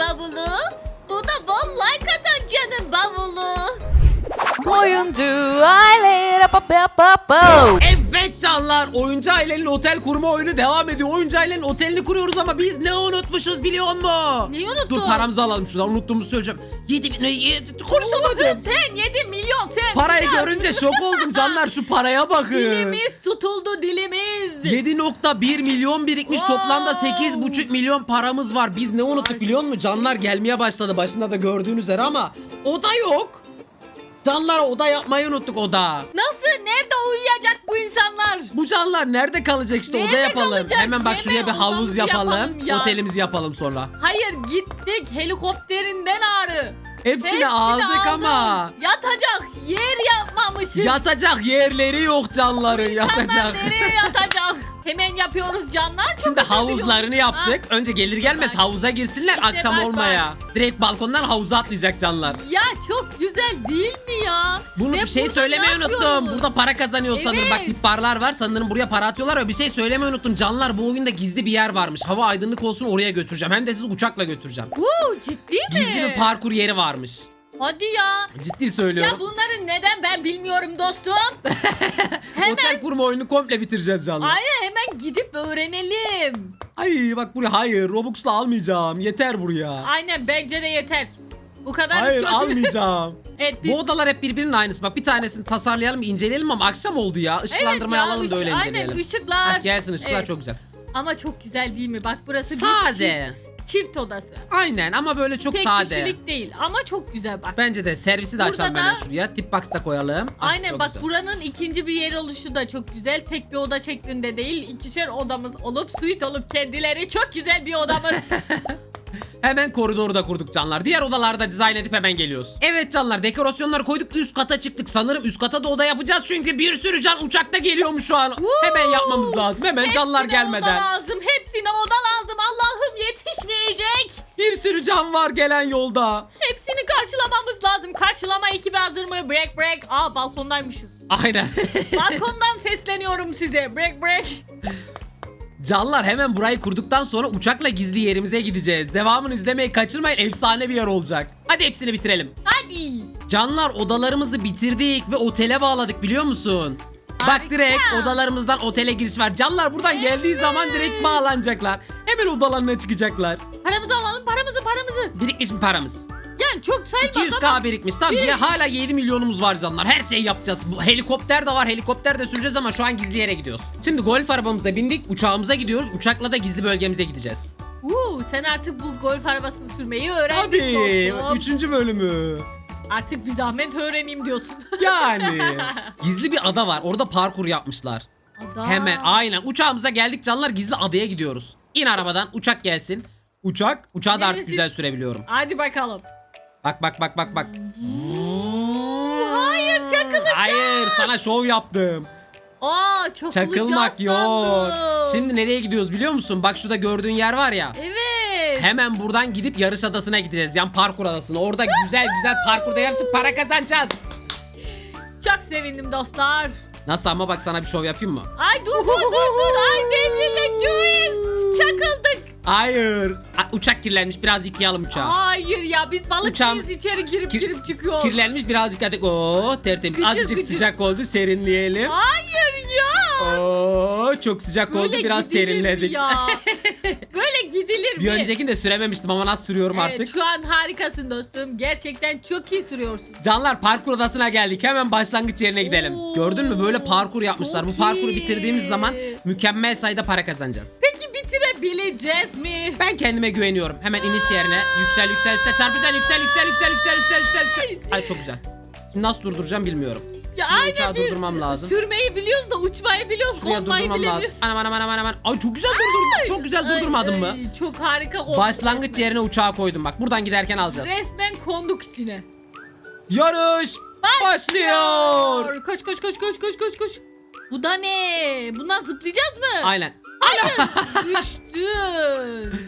bavulu. Bu da bol like atan canın bavulu. Oyuncu aile pa pa pa pa. Evet canlar oyuncu ailenin otel kurma oyunu devam ediyor. Oyuncu ailenin otelini kuruyoruz ama biz ne unutmuşuz biliyor musun? Neyi unuttun? Dur paramızı alalım şuradan unuttuğumuzu söyleyeceğim. 7 bin konuşamadım. Sen 7 milyon sen. Parayı Ya, görünce şok oldum canlar şu paraya bakın. Dilimiz tutuldu dilimiz. 7.1 milyon birikmiş toplamda Wow. 8.5 milyon paramız var. Biz ne unuttuk biliyor musun? Canlar gelmeye başladı başında da gördüğünüz üzere ama oda yok. Canlar oda yapmayı unuttuk oda. Nasıl? Nerede uyuyacak insanlar? Bu canlar nerede kalacak işte oda Nerede yapalım. kalacak? Hemen bak şuraya bir Hemen havuz odamızı yapalım. yapalım ya. Otelimizi yapalım sonra. Hayır gittik helikopterinden ağrı. Hepsini, aldık aldım. ama Yatacak yer yapmamışız. yatacak yerleri yok canların İnsanlar yatacak. nereye yatacak? Hemen yapıyoruz canlar. Çok Şimdi havuzlarını yaptık. Önce gelir gelmez Bak. havuza girsinler İşte akşam bak, olmaya. Direkt balkondan havuza atlayacak canlar. Ha, Ya çok güzel değil mi ya? Bunu Ve bir şey burada söylemeyi unuttum. yapıyoruz? Burada para kazanıyor sanırım. Evet. Bak tip barlar var. Sanırım buraya para atıyorlar ve bir şey söylemeyi unuttum. Canlar bu oyunda gizli bir yer varmış. Hava aydınlık olsun oraya götüreceğim. Hem de sizi uçakla götüreceğim. Huu, ciddi mi? Gizli bir parkur yeri varmış. Hadi ya. Ciddi söylüyorum. Ya bunların neden ben bilmiyorum dostum. Otel kurma oyunu komple bitireceğiz canlar. Aynen hemen gidip öğrenelim. Ay bak buraya hayır Robux'la almayacağım. Yeter buraya. Aynen bence de yeter. Bu kadar Hayır çok. almayacağım. evet biz Bu odalar hep birbirinin aynısı. Bak bir tanesini tasarlayalım, inceleyelim ama akşam oldu ya. Işıklandırmayı Evet ya, alalım da öyle aynen, inceleyelim. ışıklar. Heh, gelsin ışıklar Evet. çok güzel. Ama çok güzel değil mi? Bak burası bir Sade. Çift, odası. Aynen ama böyle çok Tek sade. kişilik değil ama çok güzel bak. Bence de servisi de Burada açalım da- hemen şuraya. Tip box da koyalım. Ah, Aynen çok bak güzel. buranın ikinci bir yer oluşu da çok güzel. Tek bir oda şeklinde değil. ikişer odamız olup suite olup kendileri çok güzel bir odamız. Hemen koridoru da kurduk canlar. Diğer odalarda dizayn edip hemen geliyoruz. Evet canlar dekorasyonları koyduk üst kata çıktık. Sanırım üst kata da oda yapacağız çünkü bir sürü can uçakta geliyormuş şu an. hemen yapmamız lazım. Hemen canlar Hepsine Oda gelmeden. lazım. Hepsine oda yetişmeyecek. Bir sürü can var gelen yolda. Hepsini karşılamamız lazım. Karşılama ekibi hazır mı? Break break. Aa balkondaymışız. Aynen. Balkondan sesleniyorum size. Break break. Canlar hemen burayı kurduktan sonra uçakla gizli yerimize gideceğiz. Devamını izlemeyi kaçırmayın. Efsane bir yer olacak. Hadi hepsini bitirelim. Hadi. Canlar odalarımızı bitirdik ve otele bağladık biliyor musun? Bak Harika. direkt odalarımızdan otele giriş var. Canlar buradan geldiği zaman direkt bağlanacaklar. Hemen odalarına çıkacaklar. Paramızı alalım. Paramızı paramızı. Birikmiş mi paramız? Yani çok sayılmaz ama. 200k birikmiş. Tamam ya hala 7 milyonumuz var canlar. Her şeyi yapacağız. Bu helikopter de var. Helikopter de süreceğiz ama şu an gizli yere gidiyoruz. Şimdi golf arabamıza bindik. Uçağımıza gidiyoruz. Uçakla da gizli bölgemize gideceğiz. Uuu, sen artık bu golf arabasını sürmeyi öğrendin Tabii. dostum. Üçüncü bölümü. Artık bir zahmet öğreneyim diyorsun. Yani. gizli bir ada var. Orada parkur yapmışlar. Ada. Hemen aynen uçağımıza geldik canlar gizli adaya gidiyoruz. İn arabadan uçak gelsin. Uçak uçağı da artık Neresi? güzel sürebiliyorum. Hadi bakalım. Bak bak bak bak bak. Hayır çakılacağım. Hayır sana şov yaptım. Aa çakılacağız Çakılmak yok. sandım. Şimdi nereye gidiyoruz biliyor musun? Bak şurada gördüğün yer var ya. Evet. Hemen buradan gidip yarış adasına gideceğiz. Yani parkur adasına. Orada güzel güzel parkurda yarışıp para kazanacağız. Çok sevindim dostlar. Nasıl ama bak sana bir şov yapayım mı? Ay dur dur dur dur. Ay devrileceğiz. Çakıldık. Hayır. A- Uçak kirlenmiş biraz yıkayalım uçağı. Hayır ya biz balık Uçağım- içeri girip Kir- girip çıkıyoruz. Kirlenmiş biraz yıkadık. Oo tertemiz. Gıcır Azıcık gıcır. sıcak oldu serinleyelim. Hayır. Oo çok sıcak oldu Böyle biraz gidilir mi serinledik. Ya. Böyle gidilir mi? bir öncekini de sürememiştim ama nasıl sürüyorum Evet artık. şu an harikasın dostum. Gerçekten çok iyi sürüyorsun. Canlar parkur odasına geldik. Hemen başlangıç yerine gidelim. Oo, Gördün mü böyle parkur yapmışlar. çok Bu parkuru iyi. bitirdiğimiz zaman mükemmel sayıda para kazanacağız. Peki bitirebileceğiz mi? Ben kendime güveniyorum. Hemen iniş yerine yüksel yüksel yüksel çarpacaksın yüksel yüksel yüksel yüksel yüksel yüksel yüksel. Ay çok güzel. Şimdi nasıl durduracağım bilmiyorum. Ya Şimdi uçağı aynen biz durdurmam lazım. sürmeyi biliyoruz da uçmayı biliyoruz, Şuraya konmayı durdurmam lazım. bilemiyoruz. Anam anam anam anam. Ay çok güzel durdurdum. Çok güzel durdurmadın Ay, mı? ay, Çok harika konduk. Başlangıç yerine uçağı koydum bak. Buradan giderken alacağız. Resmen konduk içine. Yarış başlıyor. Koş koş koş koş koş koş koş. Bu da ne? Bundan zıplayacağız mı? Aynen. Düştün.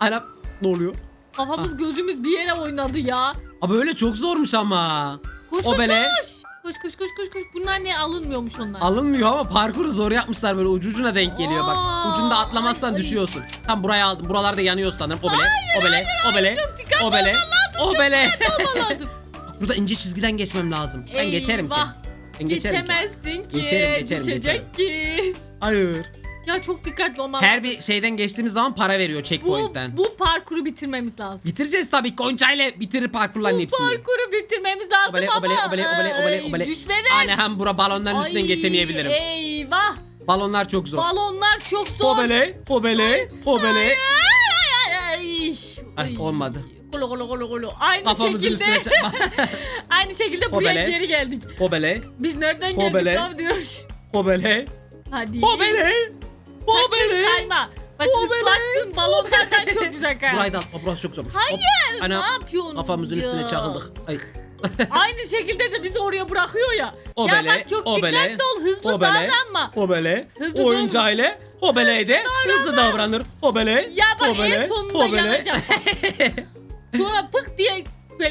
Anam ne oluyor? Kafamız gözümüz bir yere oynadı ya. Abi öyle çok zormuş ama. Koş O koş bele. koş. Koş koş koş koş koş. Bunlar ne alınmıyormuş onlar. Alınmıyor ama parkuru zor yapmışlar böyle ucu ucuna denk geliyor bak. Aa, Ucunda atlamazsan ay, ay. düşüyorsun. Tam buraya aldım. Buralarda yanıyor sanırım. Obele, obele, obele, çok dikkatli obele, obele. Olma lazım. Burada ince çizgiden geçmem lazım. Ben geçerim ki. Eyvah. Ben geçerim ki. Geçemezsin ki. Geçerim, geçerim, Düşecek ki. Hayır. Ya çok dikkatli olman Her bir şeyden geçtiğimiz zaman para veriyor bu, checkpoint'ten. bu parkuru bitirmemiz lazım. Bitireceğiz tabii ki. Oyuncayla bitirir parkurların Bu hepsini. parkuru bitirmemiz lazım Obele, ama obele, obele, obele, obele, ay, obele. düşmeden. Anam bura balonların üstünden Ay, geçemeyebilirim. Eyvah. Balonlar çok zor. Balonlar çok zor. Obele, obele, obele. Ay, ay, olmadı. Kolo kolo kolo kolo. Aynı Kafamızın şekilde üstüne çarpma. aynı şekilde buraya geri geldik. obele, Biz nereden geldik Obele. lan diyoruz. obele, Hadi. obele, obele. Sakın kayma. Bak Obele. ıslaksın balonlardan çok güzel kay. Burayı da. O, Burası çok zormuş. Hayır, Hop. Ana, ne yapıyorsun Kafamızın ya? üstüne çakıldık. Ay. Aynı şekilde de bizi oraya bırakıyor ya. Obele, ya bak çok obele, dikkatli ol hızlı obele, davranma. Obele, Hızlı oyuncağıyla obeleyde hızlı davranır. Obele, Ya bak obele, en sonunda obele. yanacağım. Sonra pık diye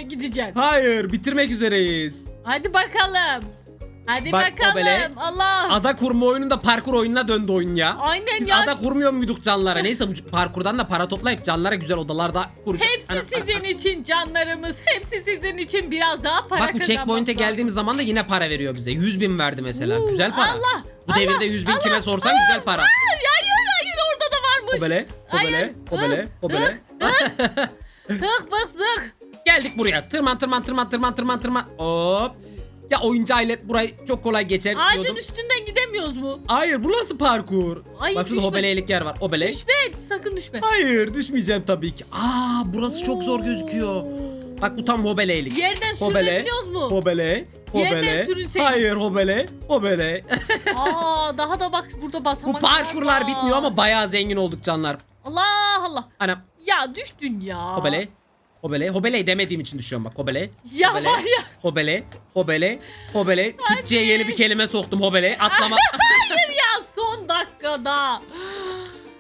gideceksin. Hayır, bitirmek üzereyiz. Hadi bakalım. Hadi Bak, bakalım. obele. Allah. Ada kurma oyununda parkur oyununa döndü oyun ya. Aynen Biz ya. ada kurmuyor muyduk canlara? Neyse bu parkurdan da para toplayıp canlara güzel odalarda kuracağız. Hepsi Ana- sizin için canlarımız. Hepsi sizin için biraz daha para Bak bu checkpoint'e geldiğimiz zaman da yine para veriyor bize. 100 bin verdi mesela. Uuu, güzel para. Allah, bu Allah, devirde 100 bin Allah. kime sorsan güzel para. Hayır hayır hayır orada da varmış. Obele, obele, obele, obele. Tık bık zık. Geldik buraya. Tırman tırman tırman tırman tırman tırman. Hop. Ya oyuncağıyla burayı çok kolay geçer Ağacın diyordum. üstünden gidemiyoruz mu? Hayır bu nasıl parkur? Ay, Bak şurada düşme. hobelelik yer var. Obele. Düşme sakın düşme. Hayır düşmeyeceğim tabii ki. Aa burası çok zor gözüküyor. Bak bu tam hobeleylik. Yerden Hobele, sürünebiliyoruz mu? hobele, Yerden hobele. sürünseydik. Hayır hobele, hobele. Aa daha da bak burada bu parkurlar bitmiyor ama bayağı zengin olduk canlar. Allah Allah. Anam Ya düştün ya. hobele, hobele, hobele demediğim için düşüyorum bak hobele. Ya hobele, var ya. Hobele, hobele, hobele. Türkçe'ye yeni bir kelime soktum hobele. Atlama. Hayır ya son dakikada.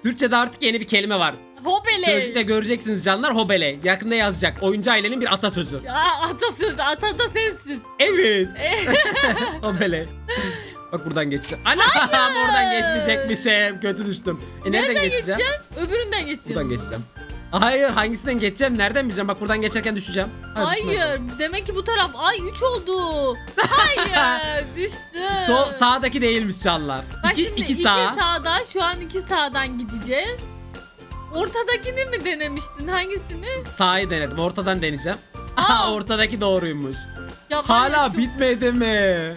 Türkçe'de artık yeni bir kelime var. Hobele. Sözlükte göreceksiniz canlar hobele. Yakında yazacak. Oyuncu ailenin bir atasözü. Ya atasöz ata da sensin. Evet. hobele. Bak buradan geçeceğim. Ana buradan geçmeyecekmişim. Kötü düştüm. E nereden, Nereden geçeceğim? geçeceksin? Öbüründen geçeceksin. Buradan geçeceğim. Hayır hangisinden geçeceğim? Nereden bileceğim? Bak buradan geçerken düşeceğim. Hayır. Hayır. Demek ki bu taraf. Ay 3 oldu. Hayır. düştüm. Sol sağdaki değilmiş canlar. Bak İki, şimdi iki sağ. sağda. Şu an iki sağdan gideceğiz. Ortadakini mi denemiştin? Hangisini? Sağı denedim. Ortadan deneyeceğim. Aha ortadaki doğruymuş. Ya Hala çok- bitmedi mi?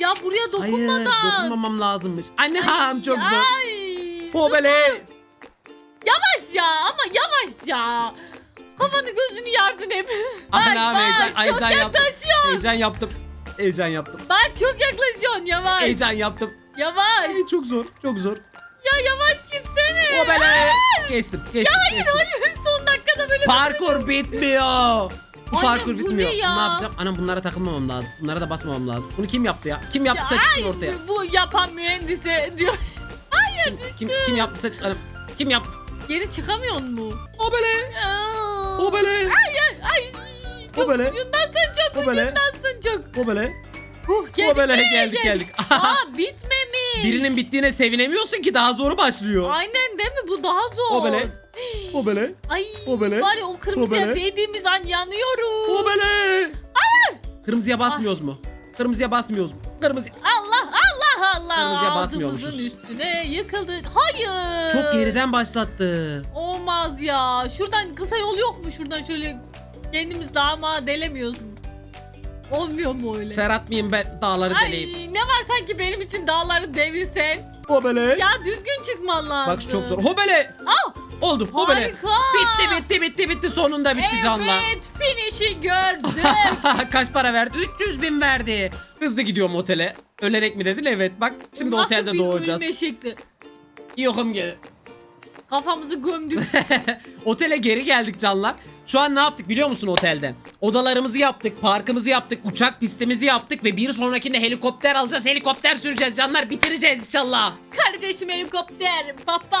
Ya buraya Hayır dokunmadan. dokunmamam lazımmış. Annem çok zor. Ay, Hobele. Yavaş ya ama yavaş ya. Kafanı gözünü yardın hep. bak Anam bak heyecan, çok heyecan yaptım. yaklaşıyorsun. Heyecan yaptım. Heyecan yaptım. Bak çok yaklaşıyorsun yavaş. Heyecan yaptım. Yavaş. Ay, çok zor. Çok zor. Ya yavaş gitsene. Hobele. Geçtim. Geçtim. Hayır geçtim. hayır son dakikada böyle. Parkur bitmiyor. Bu Anne, parkur bu bitmiyor. ne ya? Ne yapacağım? Anam bunlara takılmamam lazım. Bunlara da basmamam lazım. Bunu kim yaptı ya? Kim Ya, yaptıysa çıksın ay, ortaya. Bu yapan mühendise diyor. Hayır düştüm. Kim, kim yaptıysa çık. Anam, Kim yaptı? Geri çıkamıyor mu? Hobele. Aa. Hobele. Hayır ay. Çok Hobele. ucundasın çok Hobele. ucundasın çok. Hobele. Huh, geldik, nereye geldik geldik. Aa bitmemiş. Birinin bittiğine sevinemiyorsun ki daha zoru başlıyor. Aynen değil mi? Bu daha zor. Hobele. Hobele. Ay Hobele. var ya o kırmızıya Hobele. değdiğimiz an yanıyoruz. Hobele. Hayır. Kırmızıya basmıyoruz mu? Kırmızıya basmıyoruz mu? Kırmızı. Allah Kırmızıya Ağzımızın basmıyormuşuz. üstüne yıkıldık. Hayır. Çok geriden başlattı. Olmaz ya. Şuradan kısa yol yok mu? Şuradan şöyle kendimiz dama delemiyoruz mu? Olmuyor mu öyle? Ferhat mıyım ben dağları Ay deleyim. ne var sanki benim için dağları devirsen? Hobele. Ya düzgün çıkman lazım. Bak şu çok zor. Hobele. Ah, Oldu. Hobele. harika. Bitti bitti bitti bitti sonunda bitti canlar. Evet finish'i gördüm. Kaç para verdi? 300 bin verdi. Hızlı gidiyorum otele. Ölerek mi dedin? Evet bak şimdi Nasıl otelde bir doğacağız. uyume şekli? Yokum gel. Kafamızı gömdük. Otele geri geldik canlar. Şu an ne yaptık biliyor musun otelde? Odalarımızı yaptık, parkımızı yaptık, uçak pistimizi yaptık ve bir sonrakinde helikopter alacağız. Helikopter süreceğiz canlar. Bitireceğiz inşallah. Kardeşim helikopter. Baba.